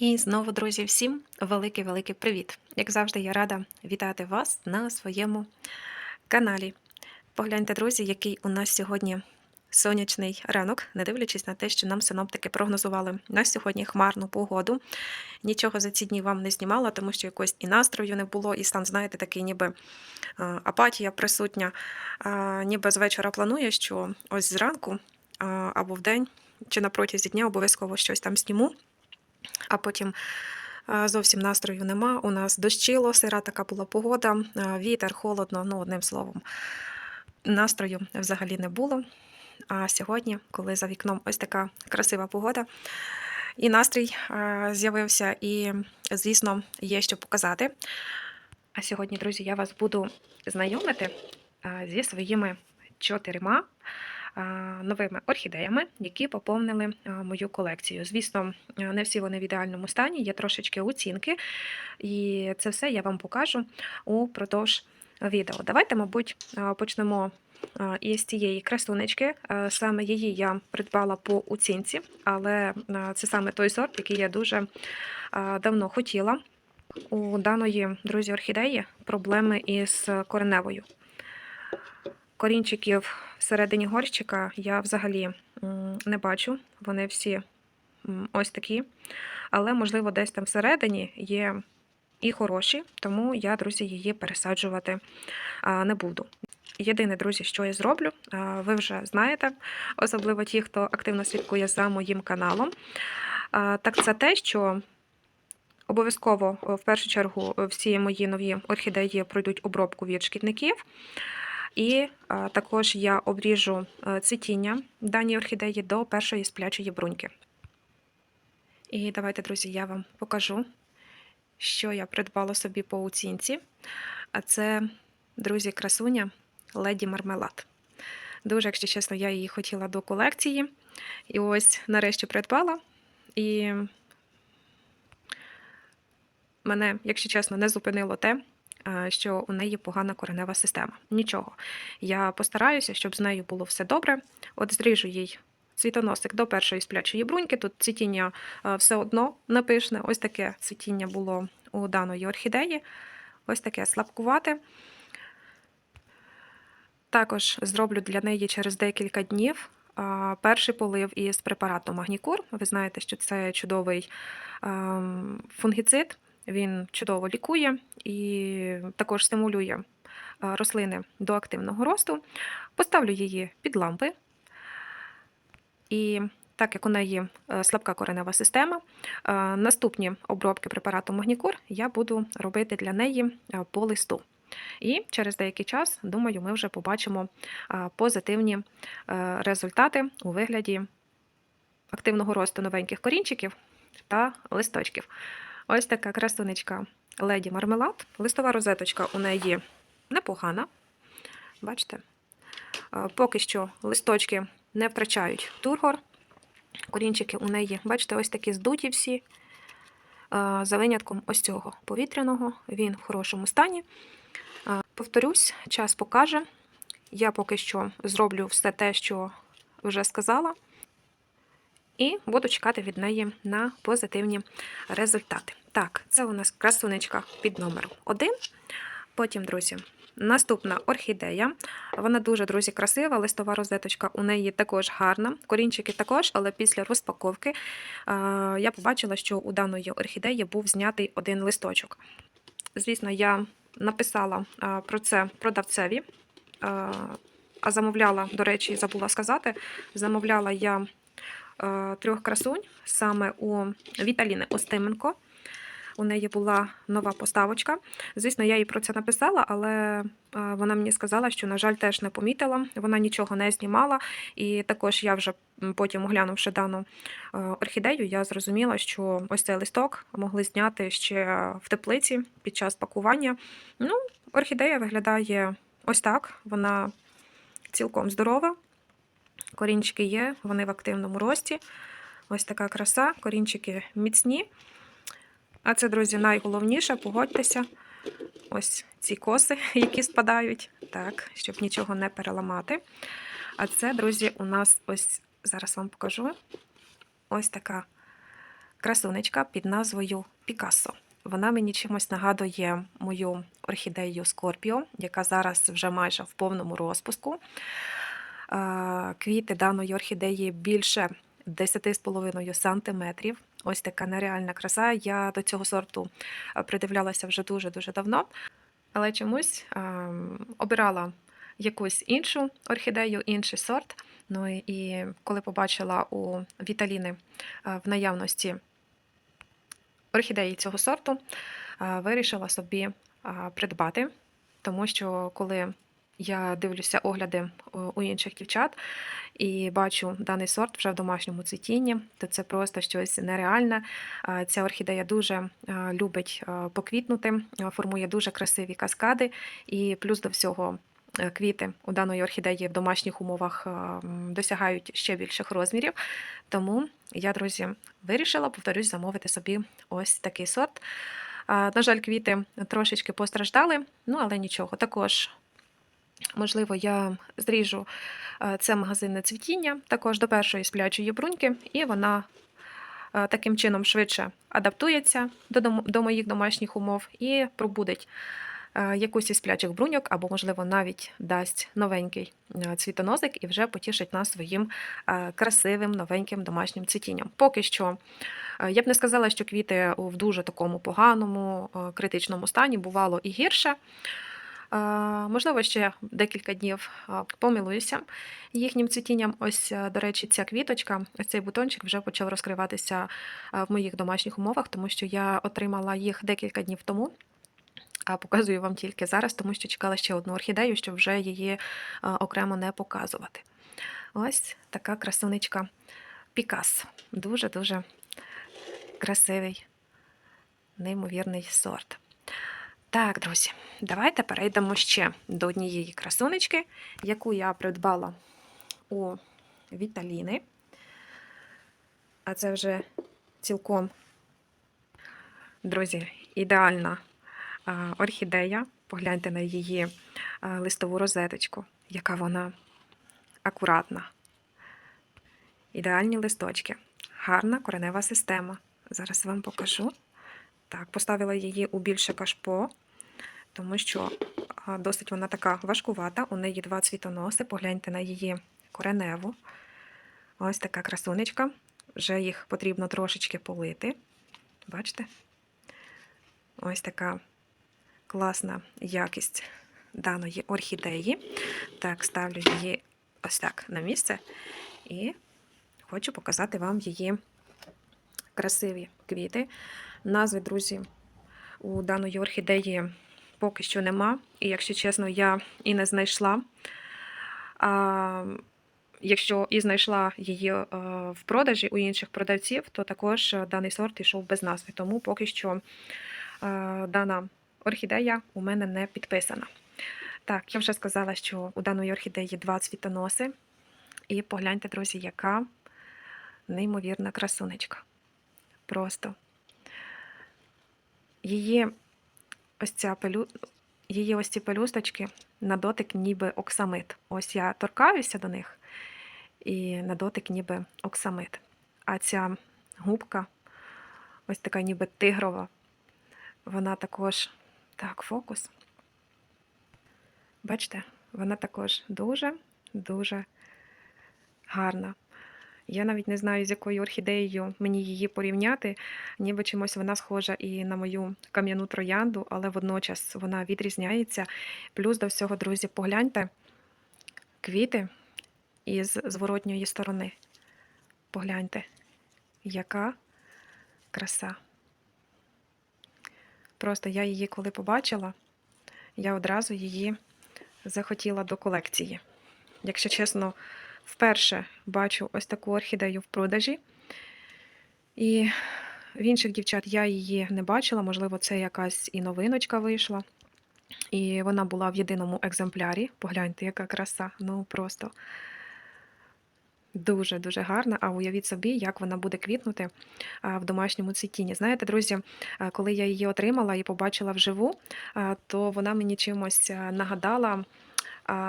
І знову, друзі, всім великий-великий привіт! Як завжди, я рада вітати вас на своєму каналі. Погляньте, друзі, який у нас сьогодні сонячний ранок, не дивлячись на те, що нам синоптики прогнозували на сьогодні хмарну погоду. Нічого за ці дні вам не знімала, тому що якось і настрою не було, і стан, знаєте, такий ніби апатія присутня. Ніби з вечора планує, що ось зранку або в день, чи на протязі дня обов'язково щось там зніму а потім зовсім настрою нема. У нас дощило, сира така була погода, вітер, холодно, ну, одним словом, настрою взагалі не було. А сьогодні, коли за вікном ось така красива погода, і настрій з'явився, і, звісно, є що показати. А сьогодні, друзі, я вас буду знайомити зі своїми чотирма новими орхідеями, які поповнили мою колекцію. Звісно, не всі вони в ідеальному стані, є трошечки оцінки, і це все я вам покажу упродовж відео. Давайте, мабуть, почнемо. Із цієї красунечки, саме її я придбала по оцінці, але це саме той сорт, який я дуже давно хотіла. У даної друзі орхідеї проблеми із кореневою. Корінчиків всередині горщика я взагалі не бачу. Вони всі ось такі. Але, можливо, десь там всередині є і хороші, тому я, друзі, її пересаджувати не буду. Єдине, друзі, що я зроблю, ви вже знаєте, особливо ті, хто активно слідкує за моїм каналом. Так це те, що обов'язково в першу чергу всі мої нові орхідеї пройдуть обробку від шкідників. І також я обріжу е, цвітіння даній орхідеї до першої сплячої бруньки. І давайте, друзі, я вам покажу, що я придбала собі по оцінці. А це, друзі, красуня Леді Мармелад. Дуже, якщо чесно, я її хотіла до колекції. І ось нарешті придбала. І мене, якщо чесно, не зупинило те, е, що у неї погана коренева система. Нічого. Я постараюся, щоб з нею було все добре. От зріжу їй цвітоносик до першої сплячої бруньки. Тут цвітіння е, все одно напишне. Ось таке цвітіння було у даної орхідеї. Ось таке слабкувате. Також зроблю для неї через декілька днів перший полив із препарату Магнікур. Ви знаєте, що це чудовий ем, фунгіцид, він чудово лікує і також стимулює рослини до активного росту. Поставлю її під лампи. І так як у неї е, слабка коренева система, е, наступні обробки препарату Магнікур я буду робити для неї е, по листу. І через деякий час, думаю, ми вже побачимо позитивні е, результати у вигляді активного росту новеньких корінчиків та листочків. Ось така красунечка леді мармелад. Листова розеточка у неї непогана. Бачите? Е, Поки що листочки не втрачають тургор. Корінчики у неї, бачите, ось такі здуті всі. Е, За винятком ось цього повітряного, він в хорошому стані. Повторюсь, час покаже. Я поки що зроблю все те, що вже сказала, і буду чекати від неї на позитивні результати. Так, це у нас красунечка під номером 1. Потім, друзі, наступна орхідея. Вона дуже, друзі, красива. Листова розеточка у неї також гарна. Корінчики також, але після розпаковки а, я побачила, що у даної орхідеї був знятий один листочок. Звісно, я написала а, про це продавцеві, а, а замовляла, до речі, забула сказати, замовляла я трьох красунь саме у Віталіни Остименко. У неї була нова поставочка. Звісно, я їй про це написала, але вона мені сказала, що, на жаль, теж не помітила. Вона нічого не знімала. І також я вже потім, оглянувши дану е, орхідею, я зрозуміла, що ось цей листок могли зняти ще в теплиці під час пакування. Ну, орхідея виглядає ось так. Вона цілком здорова. Корінчики є, вони в активному рості. Ось така краса, корінчики міцні. А це, друзі, найголовніше, погодьтеся. Ось ці коси, які спадають, так, щоб нічого не переламати. А це, друзі, у нас ось зараз вам покажу. Ось така красунечка під назвою Пікассо. Вона мені чимось нагадує мою орхідею Скорпіо, яка зараз вже майже в повному розпуску. Квіти даної орхідеї більше 10,5 сантиметрів. Ось така нереальна краса. Я до цього сорту придивлялася вже дуже-дуже давно, але чомусь обирала якусь іншу орхідею, інший сорт. Ну і- коли побачила у Віталіни в наявності орхідеї цього сорту, вирішила собі придбати, тому що коли я дивлюся огляди е, у інших дівчат і бачу даний сорт вже в домашньому цвітінні, то це просто щось нереальне. Е, Ця орхідея дуже е, любить поквітнути, формує дуже красиві каскади, і плюс до всього. Квіти у даної орхідеї в домашніх умовах досягають ще більших розмірів. Тому я, друзі, вирішила, повторюсь, замовити собі ось такий сорт. На жаль, квіти трошечки постраждали, ну але нічого. Також, можливо, я зріжу е, це магазинне цвітіння також до першої сплячої бруньки, і вона е, таким чином швидше адаптується до, моїх домашніх умов і пробудить е, якусь із сплячих бруньок, або, можливо, навіть дасть новенький цвітоносик і вже потішить нас своїм красивим новеньким домашнім цвітінням. Поки що я б не сказала, що квіти в дуже такому поганому, критичному стані бувало і гірше. Можливо, ще декілька днів помилуюся їхнім цвітінням. Ось, е, до речі, ця квіточка, ось цей бутончик вже почав розкриватися в моїх домашніх умовах, тому що я отримала їх декілька днів тому. А показую вам тільки зараз, тому що чекала ще одну орхідею, щоб вже її окремо не показувати. Ось така красунечка Пікас. Дуже-дуже красивий, неймовірний сорт. Так, друзі, давайте перейдемо ще до однієї красунечки, яку я придбала у Віталіни. А це вже цілком, друзі, ідеальна орхідея. Погляньте на її листову розеточку, яка вона акуратна. Ідеальні листочки, гарна коренева система. Зараз вам покажу. Так, поставила її у більше кашпо, тому що досить вона така важкувата. У неї два цвітоноси. Погляньте на її кореневу. Ось така красунечка. Вже їх потрібно трошечки полити. Бачите? Ось така класна якість даної орхідеї. Так, ставлю її ось так на місце і хочу показати вам її красиві квіти. Назви, друзі, у даної орхідеї поки що нема. І, якщо чесно, я і не знайшла. А, якщо і знайшла її е, в продажі у інших продавців, то також е, даний сорт йшов без назви. Тому поки що е, дана орхідея у мене не підписана. Так, я вже сказала, що у даної орхідеї два цвітоноси. І погляньте, друзі, яка неймовірна красунечка. Просто її ось ця пелю... її ось ці пелюсточки на дотик ніби оксамит. Ось я торкаюся до них, і на дотик ніби оксамит. А ця губка, ось така ніби тигрова, вона також. Так, фокус. Бачите, вона також дуже-дуже гарна. Я навіть не знаю, з якою орхідеєю мені її порівняти. Ніби чимось вона схожа і на мою кам'яну троянду, але водночас вона відрізняється. Плюс до всього, друзі, погляньте квіти із зворотньої сторони. Погляньте, яка краса. Просто я її коли побачила, я одразу її захотіла до колекції. Якщо чесно, вперше бачу ось таку орхідею в продажі. І в інших дівчат я її не бачила, можливо, це якась і новиночка вийшла. І вона була в єдиному екземплярі. Погляньте, яка краса. Ну просто дуже-дуже гарна. А уявіть собі, як вона буде квітнути в домашньому цвітінні. Знаєте, друзі, коли я її отримала і побачила вживу, то вона мені чимось нагадала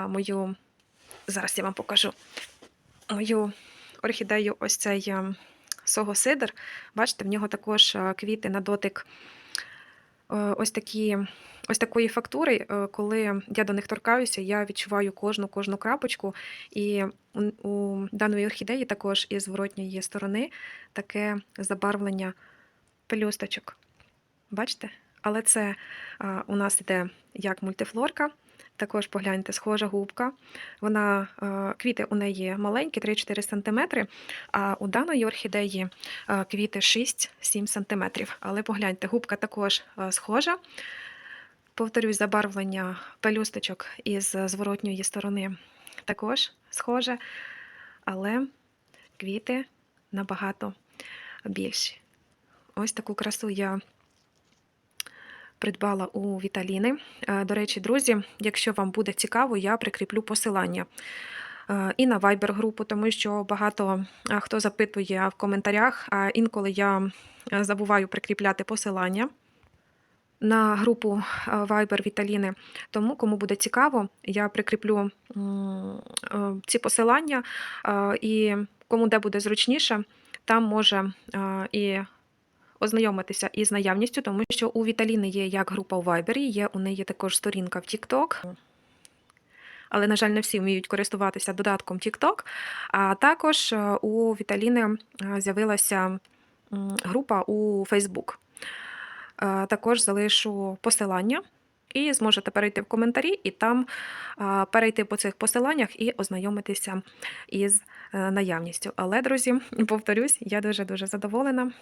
мою. Зараз я вам покажу мою орхідею ось цей а, согосидр. Бачите, в нього також е, квіти на дотик е, ось такі. Ось такої фактури, е, коли я до них торкаюся, я відчуваю кожну кожну крапочку. І у, даної орхідеї також із зворотньої сторони таке забарвлення пелюсточок. Бачите? Але це у нас іде як мультифлорка. Також погляньте, схожа губка. Вона, квіти у неї маленькі, 3-4 см, а у даної орхідеї квіти 6-7 см. Але погляньте, губка також схожа. Повторюсь, забарвлення пелюсточок із зворотньої сторони також схоже, але квіти набагато більші. Ось таку красу я придбала у Віталіни. Е, До речі, друзі, якщо вам буде цікаво, я прикріплю посилання е, і на Viber групу, тому що багато е, хто запитує в коментарях, а інколи я забуваю прикріпляти посилання. На групу Viber Віталіни. Тому, кому буде цікаво, я прикріплю ці посилання, і кому де буде зручніше, там може і ознайомитися із наявністю, тому що у Віталіни є як група у Viber, є у неї також сторінка в TikTok. Але, на жаль, не всі вміють користуватися додатком TikTok. А також е, у Віталіни е, з'явилася група у Facebook. Е, Також залишу посилання. І зможете перейти в коментарі, і там перейти по цих посиланнях і ознайомитися із наявністю. Але, друзі, повторюсь, я дуже-дуже задоволена,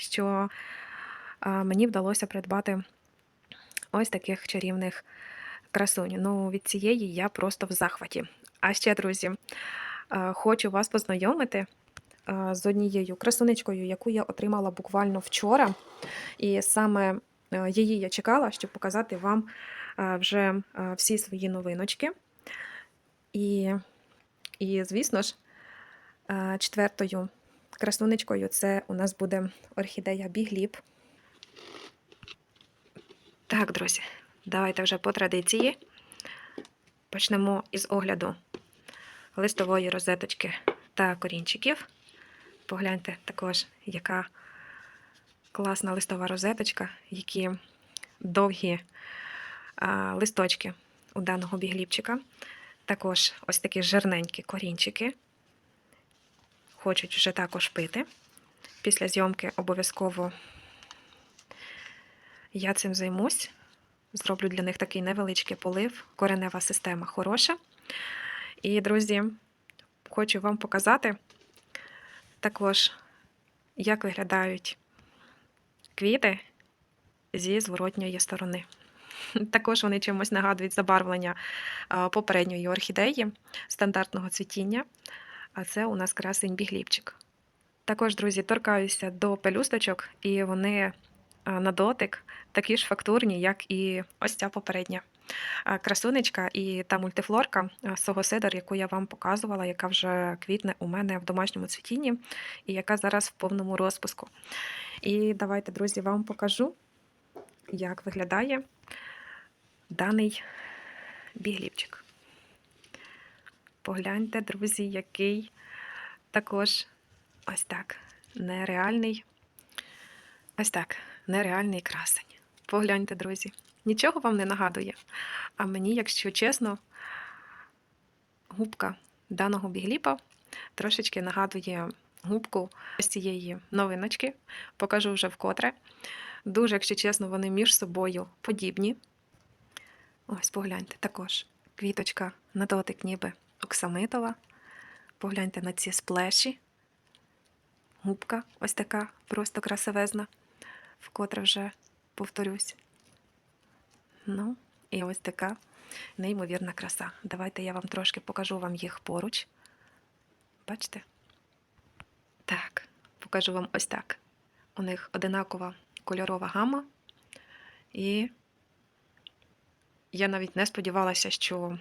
що мені вдалося придбати ось таких чарівних красунь. Ну, від цієї я просто в захваті. А ще, друзі, хочу вас познайомити з однією красунечкою, яку я отримала буквально вчора. І саме її я чекала, щоб показати вам вже всі свої новиночки. І, і звісно ж, четвертою красунечкою це у нас буде орхідея Бігліп. Так, друзі, давайте вже по традиції почнемо із огляду листової розеточки та корінчиків. Погляньте також, яка класна листова розеточка, які довгі а, листочки у даного бігліпчика. Також ось такі жирненькі корінчики. Хочуть вже також пити. Після зйомки обов'язково я цим займусь. Зроблю для них такий невеличкий полив. Коренева система хороша. І, друзі, хочу вам показати також, як виглядають квіти зі зворотньої сторони. Також вони чимось нагадують забарвлення попередньої орхідеї стандартного цвітіння. А це у нас красень бігліпчик. Також, друзі, торкаюся до пелюсточок, і вони на дотик такі ж фактурні, як і ось ця попередня красунечка і та мультифлорка согосидер, яку я вам показувала, яка вже квітне у мене в домашньому цвітінні, і яка зараз в повному розпуску. І давайте, друзі, вам покажу, як виглядає даний бігліпчик. Погляньте, друзі, який також ось так нереальний. Ось так, нереальний красень. Погляньте, друзі. Нічого вам не нагадує. А мені, якщо чесно, губка даного бігліпа трошечки нагадує губку з цієї новиночки. Покажу вже вкотре. Дуже, якщо чесно, вони між собою подібні. Ось погляньте також. Квіточка на дотик ніби оксамитова. Погляньте на ці сплеші. Губка ось така, просто красивезна, вкотре вже повторюсь. Ну, і ось така неймовірна краса. Давайте я вам трошки покажу вам їх поруч. Бачите? Так, покажу вам ось так. У них одинакова кольорова гама. І я навіть не сподівалася, що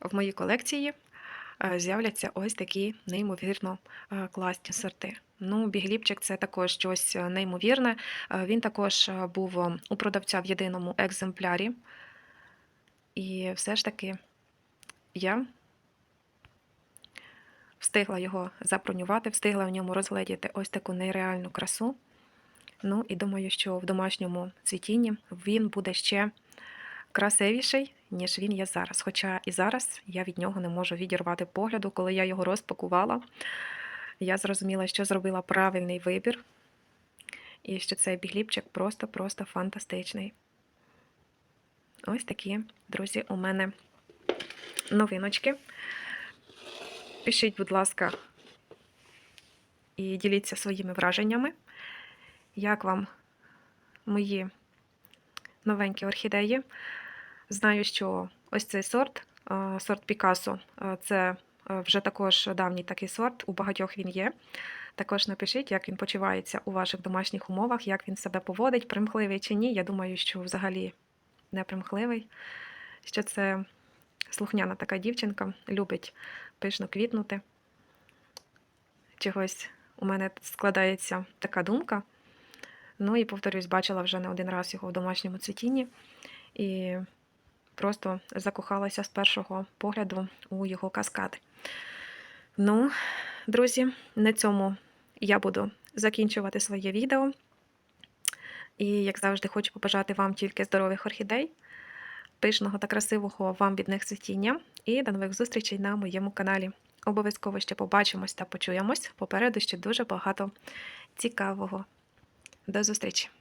в моїй колекції е, з'являться ось такі неймовірно е, класні сорти. Ну, бігліпчик це також щось е, неймовірне. Він також був у продавця в єдиному екземплярі. І все ж таки я встигла його забронювати, встигла в ньому розгледіти ось таку нереальну красу. Ну і думаю, що в домашньому цвітінні він буде ще красивіший, ніж він є зараз. Хоча і зараз я від нього не можу відірвати погляду, коли я його розпакувала. Я зрозуміла, що зробила правильний вибір, і що цей бігліпчик просто-просто фантастичний. Ось такі, друзі, у мене новиночки. Пишіть, будь ласка, і діліться своїми враженнями, як вам мої новенькі орхідеї. Знаю, що ось цей сорт, сорт Пікасо, це е, вже також давній такий сорт, у багатьох він є. Також напишіть, як він почувається у ваших домашніх умовах, як він себе поводить, примхливий чи ні. Я думаю, що взагалі не примхливий, що це слухняна така дівчинка, любить пишно квітнути. Чогось у мене складається така думка. Ну і повторюсь, бачила вже не один раз його в домашньому цвітінні і просто закохалася з першого погляду у його каскади. Ну, друзі, на цьому я буду закінчувати своє відео. І, як завжди, хочу побажати вам тільки здорових орхідей, пишного та красивого вам від них цвітіння. І до нових зустрічей на моєму каналі. Обов'язково ще побачимось та почуємось. Попереду ще дуже багато цікавого. До зустрічі!